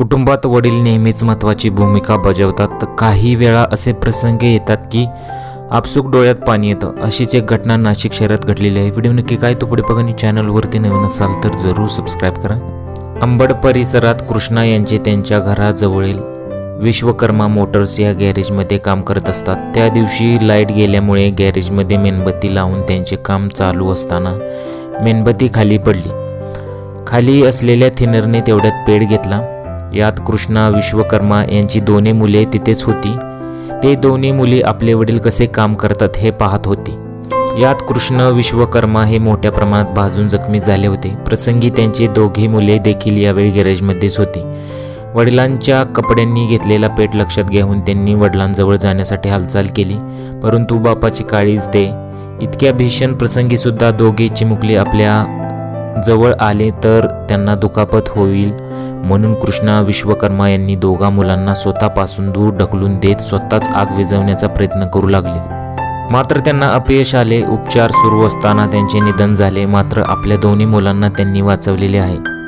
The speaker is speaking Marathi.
कुटुंबात वडील नेहमीच महत्त्वाची भूमिका बजावतात. तर काही वेळा असे प्रसंग येतात की आपसूक डोळ्यात पाणी येतं. अशीच एक घटना नाशिक शहरात घडलेली आहे. व्हिडिओ नक्की काय तो पुढे बघा आणि चॅनलवरती नवीन असाल तर जरूर सबस्क्राईब करा. अंबड परिसरात कृष्णा यांचे त्यांच्या घराजवळील विश्वकर्मा मोटर्स या गॅरेजमध्ये काम करत असतात. त्या दिवशी लाइट गेल्यामुळे गॅरेजमध्ये मेणबत्ती लावून त्यांचे काम चालू असताना मेणबत्ती खाली पडली. खाली असलेल्या थिनरने तेवढ्यात पेड घेतला. यात कृष्णा विश्वकर्मा यांची दोन्ही मुले तिथेच होती. ते दोन्ही मुली आपले वडील कसे काम करतात हे पाहत होते. यात कृष्ण विश्वकर्मा हे मोठ्या प्रमाणात भाजून जखमी झाले होते. प्रसंगी त्यांची दोघी मुले देखील यावेळी गॅरेजमध्येच होती. वडिलांच्या कपड्यांनी घेतलेला पेट लक्षात घेऊन त्यांनी वडिलांजवळ जाण्यासाठी हालचाल केली. परंतु बापाची काळीच ते इतक्या भीषण प्रसंगी सुद्धा दोघे चिमुकले आपल्या जवळ आले तर त्यांना दुखापत होईल. म्हणून कृष्णा विश्वकर्मा यांनी दोघा मुलांना स्वतःपासून दूर ढकलून देत स्वतःच आग विझवण्याचा प्रयत्न करू लागले. मात्र त्यांना अपयश आले. उपचार सुरू असताना त्यांचे निधन झाले. मात्र आपल्या दोन्ही मुलांना त्यांनी वाचवलेले आहे.